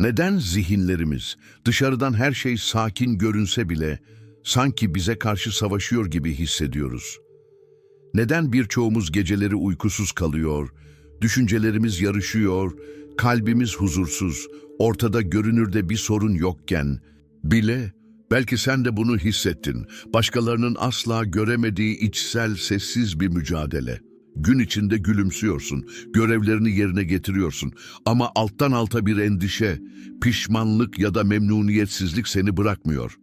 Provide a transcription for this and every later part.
Neden zihinlerimiz, dışarıdan her şey sakin görünse bile sanki bize karşı savaşıyor gibi hissediyoruz? Neden birçoğumuz geceleri uykusuz kalıyor, düşüncelerimiz yarışıyor, kalbimiz huzursuz, ortada görünürde bir sorun yokken bile belki sen de bunu hissettin. Başkalarının asla göremediği içsel sessiz bir mücadele. Gün içinde gülümsüyorsun, görevlerini yerine getiriyorsun ama alttan alta bir endişe, pişmanlık ya da memnuniyetsizlik seni bırakmıyor.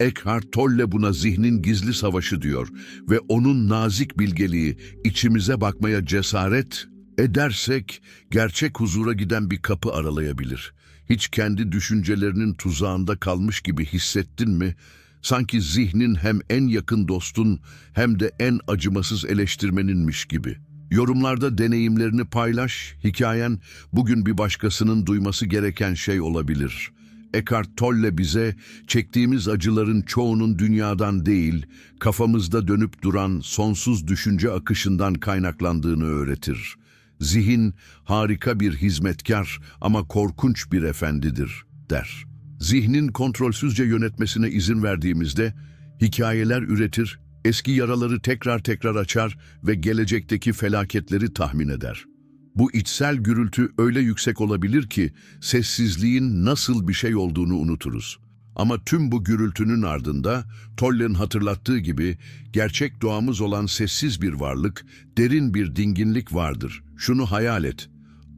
Eckhart Tolle buna zihnin gizli savaşı diyor ve onun nazik bilgeliği içimize bakmaya cesaret edersek gerçek huzura giden bir kapı aralayabilir. Hiç kendi düşüncelerinin tuzağında kalmış gibi hissettin mi? Sanki zihnin hem en yakın dostun hem de en acımasız eleştirmeninmiş gibi. Yorumlarda deneyimlerini paylaş, hikayen bugün bir başkasının duyması gereken şey olabilir.'' Eckhart Tolle bize çektiğimiz acıların çoğunun dünyadan değil, kafamızda dönüp duran sonsuz düşünce akışından kaynaklandığını öğretir. Zihin harika bir hizmetkar ama korkunç bir efendidir, der. Zihnin kontrolsüzce yönetmesine izin verdiğimizde hikayeler üretir, eski yaraları tekrar tekrar açar ve gelecekteki felaketleri tahmin eder. Bu içsel gürültü öyle yüksek olabilir ki sessizliğin nasıl bir şey olduğunu unuturuz. Ama tüm bu gürültünün ardında Tolle'nin hatırlattığı gibi gerçek doğamız olan sessiz bir varlık, derin bir dinginlik vardır. Şunu hayal et.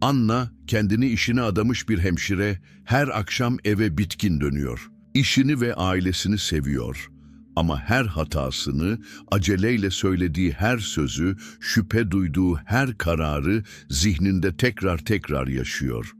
Anna kendini işine adamış bir hemşire her akşam eve bitkin dönüyor. İşini ve ailesini seviyor. Ama her hatasını, aceleyle söylediği her sözü, şüphe duyduğu her kararı zihninde tekrar tekrar yaşıyor.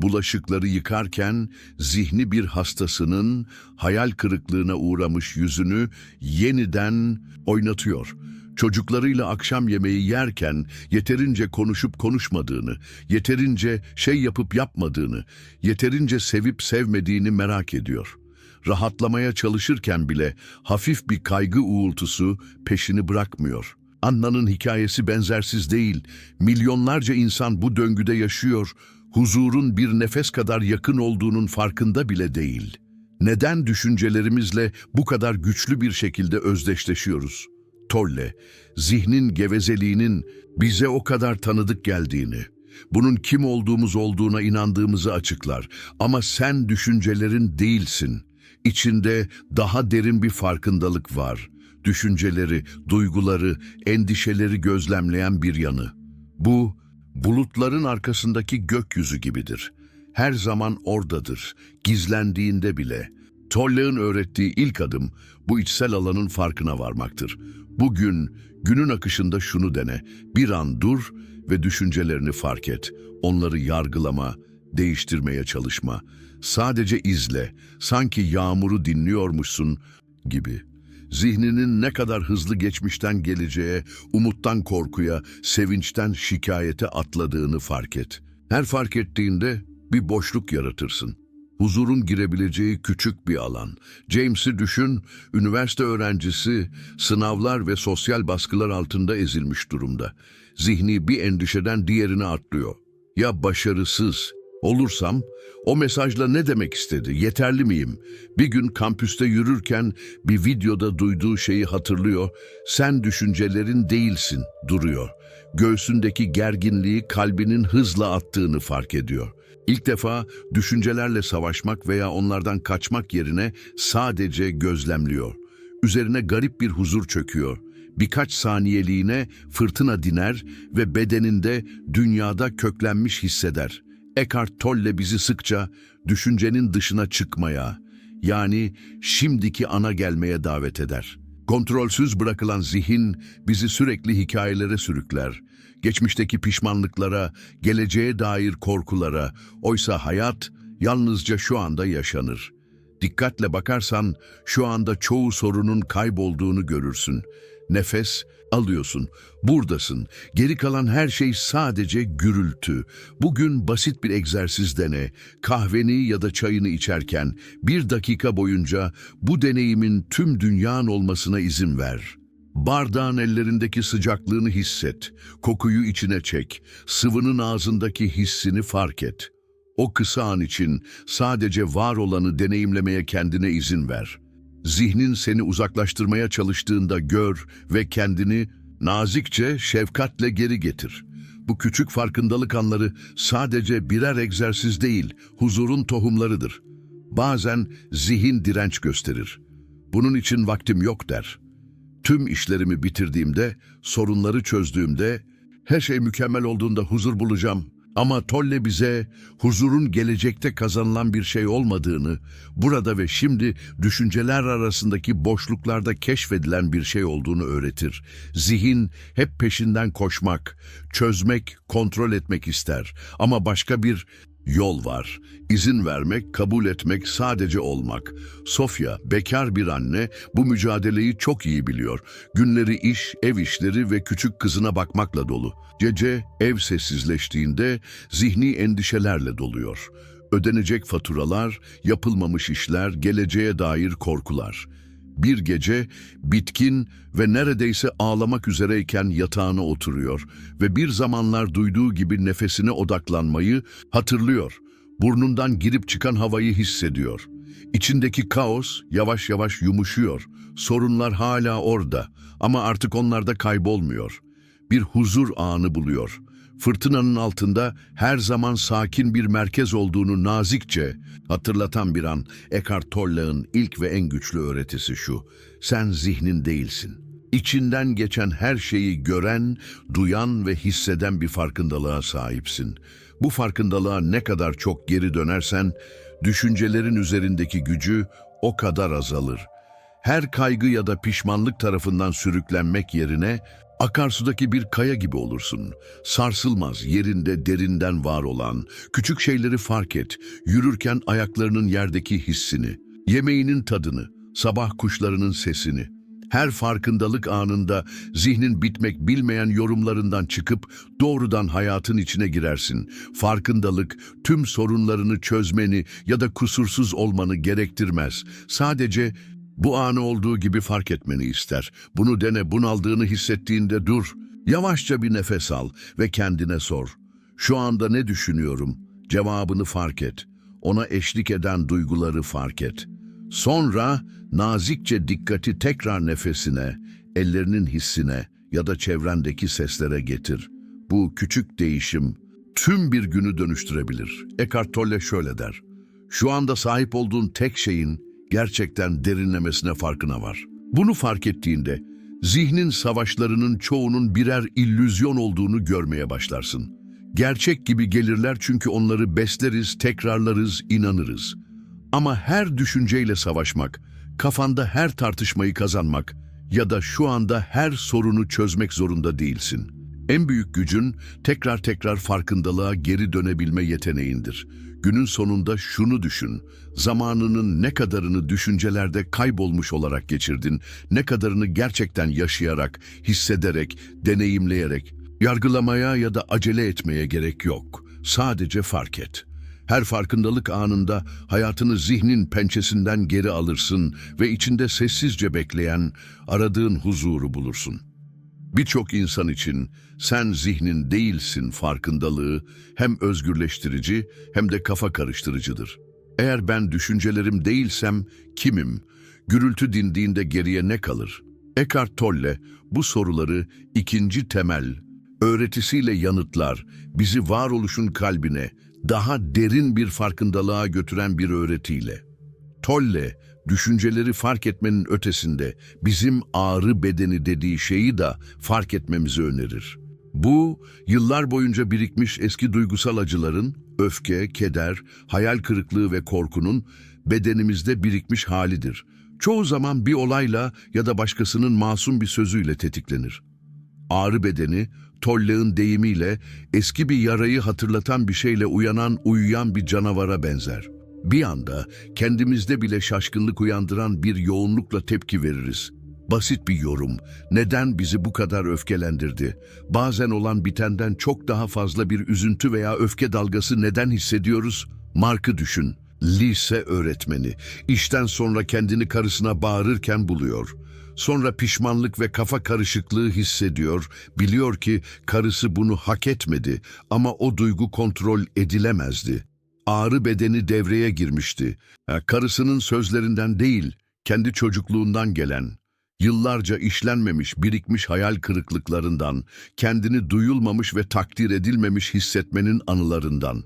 Bulaşıkları yıkarken zihni bir hastasının hayal kırıklığına uğramış yüzünü yeniden oynatıyor. Çocuklarıyla akşam yemeği yerken yeterince konuşup konuşmadığını, yeterince şey yapıp yapmadığını, yeterince sevip sevmediğini merak ediyor.'' rahatlamaya çalışırken bile hafif bir kaygı uğultusu peşini bırakmıyor. Anna'nın hikayesi benzersiz değil. Milyonlarca insan bu döngüde yaşıyor. Huzurun bir nefes kadar yakın olduğunun farkında bile değil. Neden düşüncelerimizle bu kadar güçlü bir şekilde özdeşleşiyoruz? Tolle, zihnin gevezeliğinin bize o kadar tanıdık geldiğini, bunun kim olduğumuz olduğuna inandığımızı açıklar. Ama sen düşüncelerin değilsin. İçinde daha derin bir farkındalık var. Düşünceleri, duyguları, endişeleri gözlemleyen bir yanı. Bu, bulutların arkasındaki gökyüzü gibidir. Her zaman oradadır, gizlendiğinde bile. Tolle'ın öğrettiği ilk adım bu içsel alanın farkına varmaktır. Bugün günün akışında şunu dene, bir an dur ve düşüncelerini fark et. Onları yargılama, değiştirmeye çalışma. Sadece izle, sanki yağmuru dinliyormuşsun gibi. Zihninin ne kadar hızlı geçmişten geleceğe, umuttan korkuya, sevinçten şikayete atladığını fark et. Her fark ettiğinde bir boşluk yaratırsın. Huzurun girebileceği küçük bir alan. James'i düşün, üniversite öğrencisi, sınavlar ve sosyal baskılar altında ezilmiş durumda. Zihni bir endişeden diğerine atlıyor. Ya başarısız, Olursam, o mesajla ne demek istedi, yeterli miyim? Bir gün kampüste yürürken bir videoda duyduğu şeyi hatırlıyor, sen düşüncelerin değilsin, duruyor. Göğsündeki gerginliği kalbinin hızla attığını fark ediyor. İlk defa düşüncelerle savaşmak veya onlardan kaçmak yerine sadece gözlemliyor. Üzerine garip bir huzur çöküyor. Birkaç saniyeliğine fırtına diner ve bedeninde dünyada köklenmiş hisseder. Eckhart Tolle bizi sıkça düşüncenin dışına çıkmaya, yani şimdiki ana gelmeye davet eder. Kontrolsüz bırakılan zihin bizi sürekli hikayelere sürükler. Geçmişteki pişmanlıklara, geleceğe dair korkulara, oysa hayat yalnızca şu anda yaşanır. Dikkatle bakarsan şu anda çoğu sorunun kaybolduğunu görürsün. Nefes alıyorsun, buradasın. Geri kalan her şey sadece gürültü. Bugün basit bir egzersiz dene. Kahveni ya da çayını içerken bir dakika boyunca bu deneyimin tüm dünyanın olmasına izin ver. Bardağın ellerindeki sıcaklığını hisset. Kokuyu içine çek. Sıvının ağzındaki hissini fark et. O kısa an için sadece var olanı deneyimlemeye kendine izin ver. Zihnin seni uzaklaştırmaya çalıştığında gör ve kendini nazikçe, şefkatle geri getir. Bu küçük farkındalık anları sadece birer egzersiz değil, huzurun tohumlarıdır. Bazen zihin direnç gösterir. Bunun için vaktim yok der. Tüm işlerimi bitirdiğimde, sorunları çözdüğümde, her şey mükemmel olduğunda huzur bulacağım. Ama Tolle bize huzurun gelecekte kazanılan bir şey olmadığını, burada ve şimdi düşünceler arasındaki boşluklarda keşfedilen bir şey olduğunu öğretir. Zihin hep peşinden koşmak, çözmek, kontrol etmek ister. Ama başka bir Yol var. İzin vermek, kabul etmek, sadece olmak. Sofya, bekar bir anne, bu mücadeleyi çok iyi biliyor. Günleri iş, ev işleri ve küçük kızına bakmakla dolu. Gece ev sessizleştiğinde zihni endişelerle doluyor. Ödenecek faturalar, yapılmamış işler, geleceğe dair korkular. Bir gece bitkin ve neredeyse ağlamak üzereyken yatağına oturuyor ve bir zamanlar duyduğu gibi nefesine odaklanmayı hatırlıyor. Burnundan girip çıkan havayı hissediyor. İçindeki kaos yavaş yavaş yumuşuyor. Sorunlar hala orada ama artık onlarda kaybolmuyor. Bir huzur anı buluyor. Fırtınanın altında her zaman sakin bir merkez olduğunu nazikçe hatırlatan bir an Eckhart Tolle'ın ilk ve en güçlü öğretisi şu. Sen zihnin değilsin. İçinden geçen her şeyi gören, duyan ve hisseden bir farkındalığa sahipsin. Bu farkındalığa ne kadar çok geri dönersen, düşüncelerin üzerindeki gücü o kadar azalır. Her kaygı ya da pişmanlık tarafından sürüklenmek yerine akarsudaki bir kaya gibi olursun. Sarsılmaz, yerinde derinden var olan, küçük şeyleri fark et, yürürken ayaklarının yerdeki hissini, yemeğinin tadını, sabah kuşlarının sesini. Her farkındalık anında zihnin bitmek bilmeyen yorumlarından çıkıp doğrudan hayatın içine girersin. Farkındalık tüm sorunlarını çözmeni ya da kusursuz olmanı gerektirmez. Sadece bu anı olduğu gibi fark etmeni ister. Bunu dene bunaldığını hissettiğinde dur. Yavaşça bir nefes al ve kendine sor. Şu anda ne düşünüyorum? Cevabını fark et. Ona eşlik eden duyguları fark et. Sonra nazikçe dikkati tekrar nefesine, ellerinin hissine ya da çevrendeki seslere getir. Bu küçük değişim tüm bir günü dönüştürebilir. Eckhart Tolle şöyle der. Şu anda sahip olduğun tek şeyin gerçekten derinlemesine farkına var. Bunu fark ettiğinde zihnin savaşlarının çoğunun birer illüzyon olduğunu görmeye başlarsın. Gerçek gibi gelirler çünkü onları besleriz, tekrarlarız, inanırız. Ama her düşünceyle savaşmak, kafanda her tartışmayı kazanmak ya da şu anda her sorunu çözmek zorunda değilsin. En büyük gücün tekrar tekrar farkındalığa geri dönebilme yeteneğindir. Günün sonunda şunu düşün, zamanının ne kadarını düşüncelerde kaybolmuş olarak geçirdin, ne kadarını gerçekten yaşayarak, hissederek, deneyimleyerek, yargılamaya ya da acele etmeye gerek yok. Sadece fark et. Her farkındalık anında hayatını zihnin pençesinden geri alırsın ve içinde sessizce bekleyen, aradığın huzuru bulursun. Birçok insan için sen zihnin değilsin farkındalığı hem özgürleştirici hem de kafa karıştırıcıdır. Eğer ben düşüncelerim değilsem kimim? Gürültü dindiğinde geriye ne kalır? Eckhart Tolle bu soruları ikinci temel öğretisiyle yanıtlar, bizi varoluşun kalbine, daha derin bir farkındalığa götüren bir öğretiyle. Tolle, düşünceleri fark etmenin ötesinde bizim ağrı bedeni dediği şeyi de fark etmemizi önerir. Bu, yıllar boyunca birikmiş eski duygusal acıların, öfke, keder, hayal kırıklığı ve korkunun bedenimizde birikmiş halidir. Çoğu zaman bir olayla ya da başkasının masum bir sözüyle tetiklenir. Ağrı bedeni, Tolle'ın deyimiyle eski bir yarayı hatırlatan bir şeyle uyanan, uyuyan bir canavara benzer. Bir anda kendimizde bile şaşkınlık uyandıran bir yoğunlukla tepki veririz. Basit bir yorum. Neden bizi bu kadar öfkelendirdi? Bazen olan bitenden çok daha fazla bir üzüntü veya öfke dalgası neden hissediyoruz? Mark'ı düşün. Lise öğretmeni. İşten sonra kendini karısına bağırırken buluyor. Sonra pişmanlık ve kafa karışıklığı hissediyor. Biliyor ki karısı bunu hak etmedi ama o duygu kontrol edilemezdi. Ağrı bedeni devreye girmişti. Karısının sözlerinden değil, kendi çocukluğundan gelen, yıllarca işlenmemiş, birikmiş hayal kırıklıklarından, kendini duyulmamış ve takdir edilmemiş hissetmenin anılarından.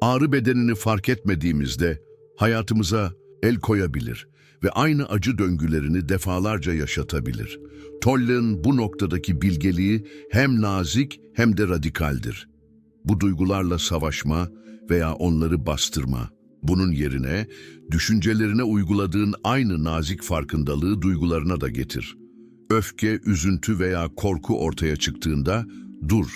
Ağrı bedenini fark etmediğimizde hayatımıza el koyabilir ve aynı acı döngülerini defalarca yaşatabilir. Tollin bu noktadaki bilgeliği hem nazik hem de radikaldir. Bu duygularla savaşma veya onları bastırma. Bunun yerine düşüncelerine uyguladığın aynı nazik farkındalığı duygularına da getir. Öfke, üzüntü veya korku ortaya çıktığında dur.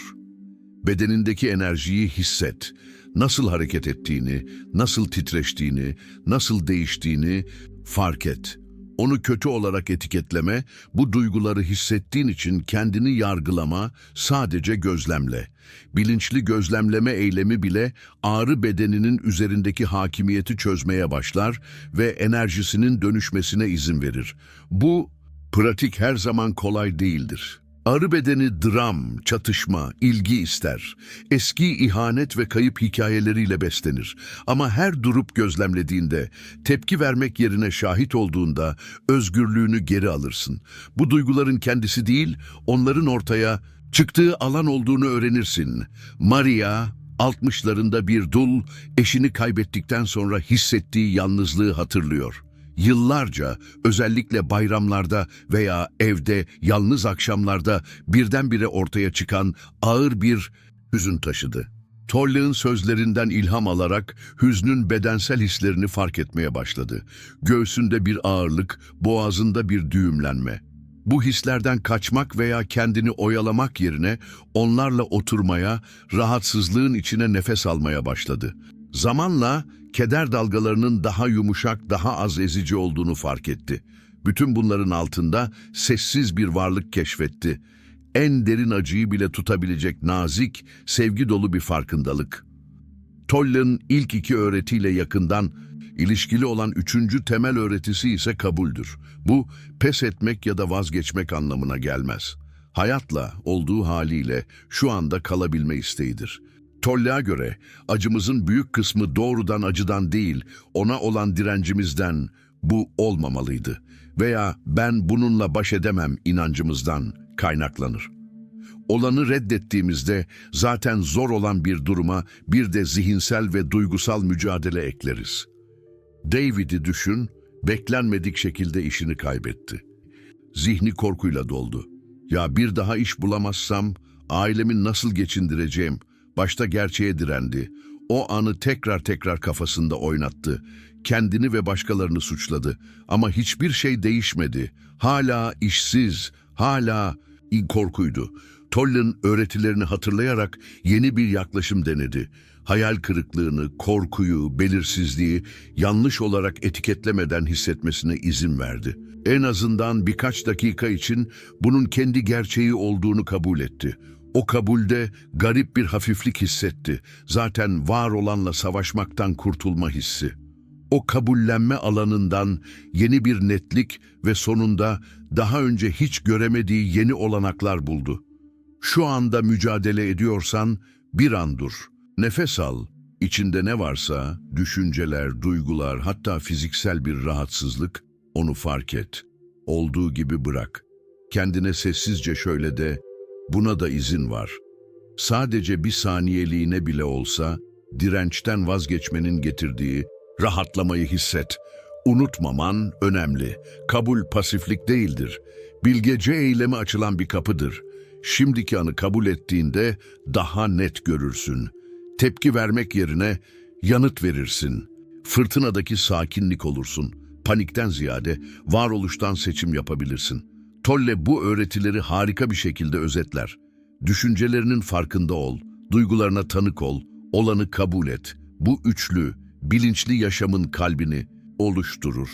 Bedenindeki enerjiyi hisset. Nasıl hareket ettiğini, nasıl titreştiğini, nasıl değiştiğini fark et. Onu kötü olarak etiketleme, bu duyguları hissettiğin için kendini yargılama, sadece gözlemle. Bilinçli gözlemleme eylemi bile ağrı bedeninin üzerindeki hakimiyeti çözmeye başlar ve enerjisinin dönüşmesine izin verir. Bu pratik her zaman kolay değildir. Arı bedeni dram, çatışma, ilgi ister. Eski ihanet ve kayıp hikayeleriyle beslenir. Ama her durup gözlemlediğinde, tepki vermek yerine şahit olduğunda özgürlüğünü geri alırsın. Bu duyguların kendisi değil, onların ortaya çıktığı alan olduğunu öğrenirsin. Maria, 60'larında bir dul, eşini kaybettikten sonra hissettiği yalnızlığı hatırlıyor. Yıllarca özellikle bayramlarda veya evde yalnız akşamlarda birdenbire ortaya çıkan ağır bir hüzün taşıdı. Tolle'ın sözlerinden ilham alarak hüznün bedensel hislerini fark etmeye başladı. Göğsünde bir ağırlık, boğazında bir düğümlenme. Bu hislerden kaçmak veya kendini oyalamak yerine onlarla oturmaya, rahatsızlığın içine nefes almaya başladı. Zamanla keder dalgalarının daha yumuşak, daha az ezici olduğunu fark etti. Bütün bunların altında sessiz bir varlık keşfetti. En derin acıyı bile tutabilecek nazik, sevgi dolu bir farkındalık. Tolle'ın ilk iki öğretiyle yakından ilişkili olan üçüncü temel öğretisi ise kabuldür. Bu pes etmek ya da vazgeçmek anlamına gelmez. Hayatla, olduğu haliyle şu anda kalabilme isteğidir. Tolle'a göre acımızın büyük kısmı doğrudan acıdan değil, ona olan direncimizden bu olmamalıydı. Veya ben bununla baş edemem inancımızdan kaynaklanır. Olanı reddettiğimizde zaten zor olan bir duruma bir de zihinsel ve duygusal mücadele ekleriz. David'i düşün, beklenmedik şekilde işini kaybetti. Zihni korkuyla doldu. Ya bir daha iş bulamazsam ailemi nasıl geçindireceğim? Başta gerçeğe direndi. O anı tekrar tekrar kafasında oynattı. Kendini ve başkalarını suçladı. Ama hiçbir şey değişmedi. Hala işsiz, hala korkuydu. Tollin öğretilerini hatırlayarak yeni bir yaklaşım denedi. Hayal kırıklığını, korkuyu, belirsizliği yanlış olarak etiketlemeden hissetmesine izin verdi. En azından birkaç dakika için bunun kendi gerçeği olduğunu kabul etti. O kabulde garip bir hafiflik hissetti. Zaten var olanla savaşmaktan kurtulma hissi. O kabullenme alanından yeni bir netlik ve sonunda daha önce hiç göremediği yeni olanaklar buldu. Şu anda mücadele ediyorsan bir an dur. Nefes al. İçinde ne varsa, düşünceler, duygular, hatta fiziksel bir rahatsızlık, onu fark et. Olduğu gibi bırak. Kendine sessizce şöyle de, buna da izin var. Sadece bir saniyeliğine bile olsa, dirençten vazgeçmenin getirdiği rahatlamayı hisset. Unutmaman önemli. Kabul pasiflik değildir. Bilgece eyleme açılan bir kapıdır. Şimdiki anı kabul ettiğinde daha net görürsün. Tepki vermek yerine yanıt verirsin. Fırtınadaki sakinlik olursun. Panikten ziyade varoluştan seçim yapabilirsin. Tolle bu öğretileri harika bir şekilde özetler. Düşüncelerinin farkında ol, duygularına tanık ol, olanı kabul et. Bu üçlü, bilinçli yaşamın kalbini oluşturur.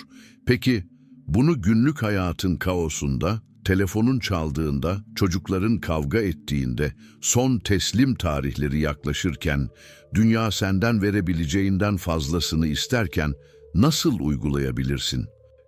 Peki bunu günlük hayatın kaosunda, telefonun çaldığında, çocukların kavga ettiğinde, son teslim tarihleri yaklaşırken, dünya senden verebileceğinden fazlasını isterken nasıl uygulayabilirsin?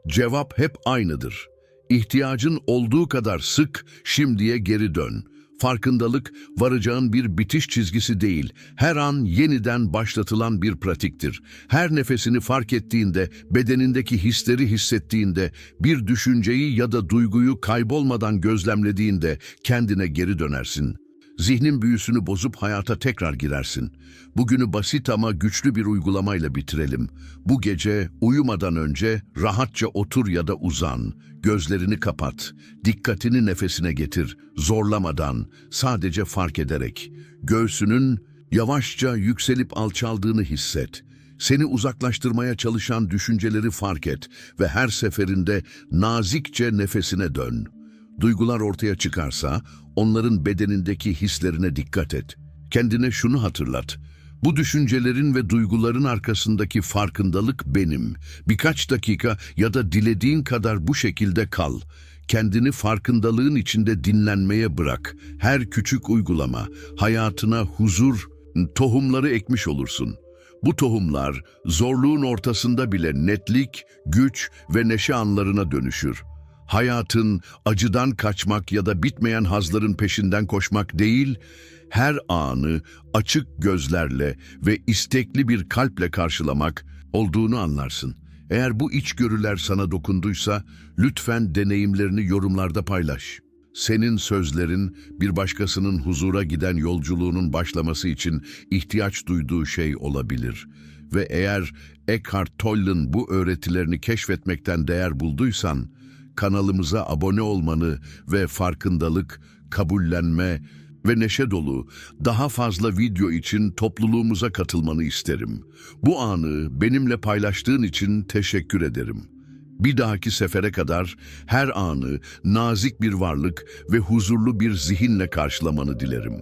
Cevap hep aynıdır. İhtiyacın olduğu kadar sık şimdiye geri dön. Farkındalık, varacağın bir bitiş çizgisi değil, her an yeniden başlatılan bir pratiktir. Her nefesini fark ettiğinde, bedenindeki hisleri hissettiğinde, bir düşünceyi ya da duyguyu kaybolmadan gözlemlediğinde kendine geri dönersin. Zihnin büyüsünü bozup hayata tekrar girersin. Bugünü basit ama güçlü bir uygulamayla bitirelim. Bu gece uyumadan önce rahatça otur ya da uzan. Gözlerini kapat. Dikkatini nefesine getir. Zorlamadan, sadece fark ederek. Göğsünün yavaşça yükselip alçaldığını hisset. Seni uzaklaştırmaya çalışan düşünceleri fark et ve her seferinde nazikçe nefesine dön. Duygular ortaya çıkarsa onların bedenindeki hislerine dikkat et. Kendine şunu hatırlat. Bu düşüncelerin ve duyguların arkasındaki farkındalık benim. Birkaç dakika ya da dilediğin kadar bu şekilde kal. Kendini farkındalığın içinde dinlenmeye bırak. Her küçük uygulama hayatına huzur, tohumları ekmiş olursun. Bu tohumlar zorluğun ortasında bile netlik, güç ve neşe anlarına dönüşür. Hayatın acıdan kaçmak ya da bitmeyen hazların peşinden koşmak değil, her anı açık gözlerle ve istekli bir kalple karşılamak olduğunu anlarsın. Eğer bu içgörüler sana dokunduysa lütfen deneyimlerini yorumlarda paylaş. Senin sözlerin bir başkasının huzura giden yolculuğunun başlaması için ihtiyaç duyduğu şey olabilir. Ve eğer Eckhart Tolle'ın bu öğretilerini keşfetmekten değer bulduysan, kanalımıza abone olmanı ve farkındalık, kabullenme ve neşe dolu daha fazla video için topluluğumuza katılmanı isterim. Bu anı benimle paylaştığın için teşekkür ederim. Bir dahaki sefere kadar her anı nazik bir varlık ve huzurlu bir zihinle karşılamanı dilerim.